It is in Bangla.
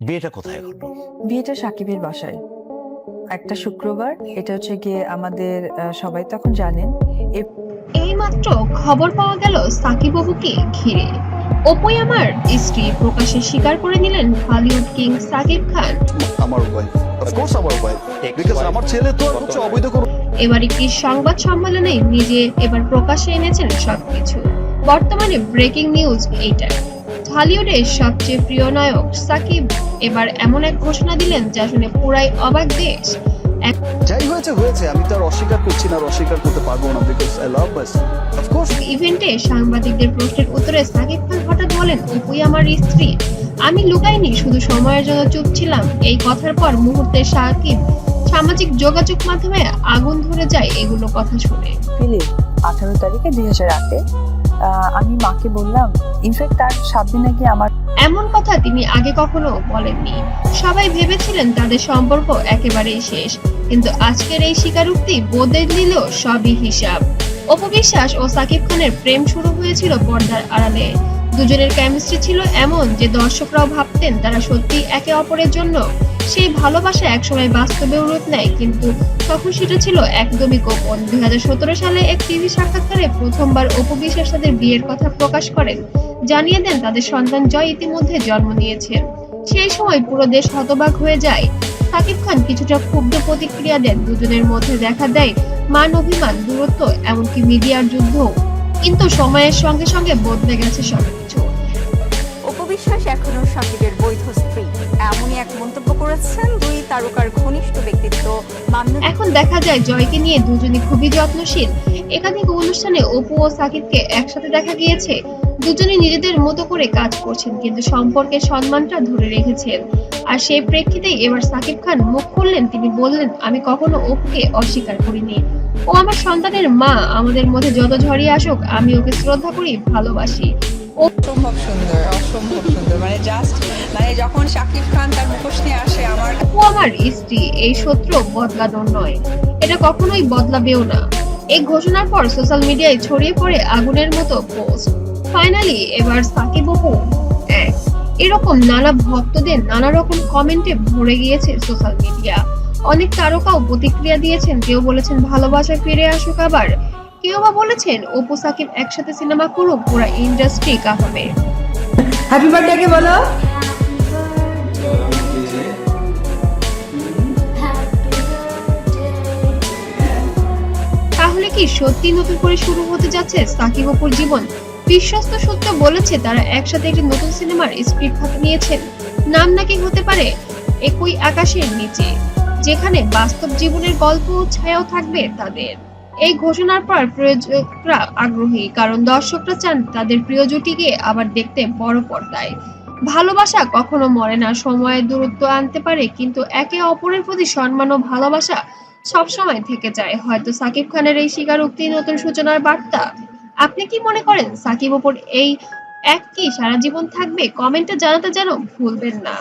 বিয়েটা কোথায় ঘটলো বিয়েটা সাকিবের বাসায়। একটা শুক্রবার এটা হচ্ছে গিয়ে আমাদের আহ, সবাই তখন জানেন এইমাত্র খবর পাওয়া গেল সাকিব বাবুকে ঘিরে। অপুই আমার স্ত্রী প্রকাশ্যে স্বীকার করে নিলেন হলিউড কিং সাকিব খান। আমার ওয়াইফ অফকোর্স আমার ওয়াইফ বিকজ আমার ছেলে তো হচ্ছে অবৈধ কোনো এবার একটি সংবাদ সম্মেলনে নিজে এবার প্রকাশ্যে এনেছেন সবকিছু। বর্তমানে ব্রেকিং নিউজ এইটা হলিউডের সবচেয়ে প্রিয় নায়ক সাকিব এবার এমন এক ঘোষণা দিলেন যা শুনে পুরাই অবাক দেশ। যাই হয়েছে হয়েছে। আমি তো আর অস্বীকার করছি না অস্বীকার করতে পারব না because I love my son of course ইভেন্টে সাংবাদিকদের প্রশ্নের উত্তরে সাকিব খান হঠাৎ বলেন অপুই আমার স্ত্রী। আমি লুকাইনি শুধু সময়ের জন্য চুপ ছিলাম। এই কথার পর মুহূর্তে সাকিব সামাজিক যোগাযোগ মাধ্যমে আগুন ধরে যায় এগুলো কথা শুনে। ফিলিপ আঠারো তারিখে দুই হাজার আটে আমি মাকে বললাম ইনফ্যাক্ট তার সাত দিন আগে আমার এমন কথা তিনি আগে কখনো বলেননি। সবাই ভেবেছিলেন তাদের সম্পর্ক একেবারেই শেষ, কিন্তু আজকের এই স্বীকারোক্তি বদলে দিল সবই হিসাব। অপবিশ্বাস ও সাকিব খানের প্রেম শুরু হয়েছিল পর্দার আড়ালে। দুজনের কেমিস্ট্রি ছিল এমন যে দর্শকরাও ভাবতেন তারা সত্যি একে অপরের জন্য সেই ভালোবাসা একসময় বাস্তবেও রূপ নেয়, কিন্তু তখন সেটা ছিল একদমই গোপন। দুই হাজার সতেরো সালে এক টিভি সাক্ষাৎকারে প্রথমবার অপবিশ্বাস তাদের বিয়ের কথা প্রকাশ করেন। জানিয়ে দেন তাদের সন্তান জয় ইতিমধ্যে জন্ম নিয়েছেন সেই সময় পুরো দেশ হতবাক হয়ে যায়। সাকিব খান কিছুটা ক্ষুব্ধ প্রতিক্রিয়া দেন। দুজনের মধ্যে দেখা দেয় মান অভিমান দূরত্ব, এমনকি মিডিয়ার যুদ্ধ কিন্তু সময়ের সঙ্গে সঙ্গে বদলে গেছে সবকিছু। উপবিশ্বাস এখনও সাকিবের বৈধ স্ত্রী। এমনই এক মন্তব্য করেছেন দুই তারকার ঘনিষ্ঠ ব্যক্তিত্ব এখন দেখা যায় জয়কে নিয়ে দুজনে খুবই যত্নশীল। একাধিক অনুষ্ঠানে অপু ও সাকিবকে একসাথে দেখা গিয়েছে। দুজনে নিজেদের মতো করে কাজ করছেন কিন্তু সম্পর্কের সম্মানটা ধরে রেখেছেন। আর সেই প্রেক্ষিতেই এবার সাকিব খান মুখ খুললেন তিনি বললেন আমি কখনো অপুকে অস্বীকার করিনি। ও আমার সন্তানের মা আমাদের মধ্যে যত ঝড়ই আসুক আমি ওকে শ্রদ্ধা করি ভালোবাসি। অসম্ভব সুন্দর অসম্ভব সুন্দর। মানে জাস্ট মানে যখন শাকিব খান তার মুখোশ নিয়ে আসে আমার ও আমার স্ত্রী এই সূত্র বদলানোর নয়। এটা কখনোই বদলাবেও না। এই ঘোষণার পর সোশ্যাল মিডিয়ায় ছড়িয়ে পড়ে আগুনের মতো পোস্ট। ফাইনালি এবার সাকিব অপু এরকম নানা ভক্তদের নানা রকম কমেন্টে ভরে গিয়েছে সোশ্যাল মিডিয়া। অনেক তারকাও প্রতিক্রিয়া দিয়েছেন। কেউ বলেছেন ভালোবাসা ফিরে আসুক আবার। কেউ বা বলেছেন অপু সাকিব একসাথে সিনেমা করুক পুরো ইন্ডাস্ট্রি কাঁপাবে। হ্যাপি বার্থডে কে বলো? তাহলে কি সত্যি নতুন করে শুরু হতে যাচ্ছে সাকিব অপুর জীবন? বিশ্বস্ত সূত্র বলেছে তারা একসাথে একটি নতুন সিনেমার স্ক্রিপ্ট হাতে নিয়েছেন। নাম নাকি হতে পারে একই আকাশের নিচে। যেখানে বাস্তব জীবনের গল্প ছায়াও থাকবে তাদের। এই ঘোষণার পর প্রযোজকরা আগ্রহী, কারণ দর্শকরা চান তাদের প্রিয় জুটিকে আবার দেখতে বড় পর্দায়। ভালোবাসা কখনো মরে না, সময়ের দূরত্ব আনতে পারে, কিন্তু একে অপরের প্রতি সম্মান ও ভালোবাসা সবসময় থেকে যায়। হয়তো সাকিব খানের এই স্বীকারোক্তি নতুন সূচনার বার্তা। আপনি কি মনে করেন সাকিব ওপর এই এক কি সারা জীবন থাকবে? কমেন্টে জানাতে যেন ভুলবেন না।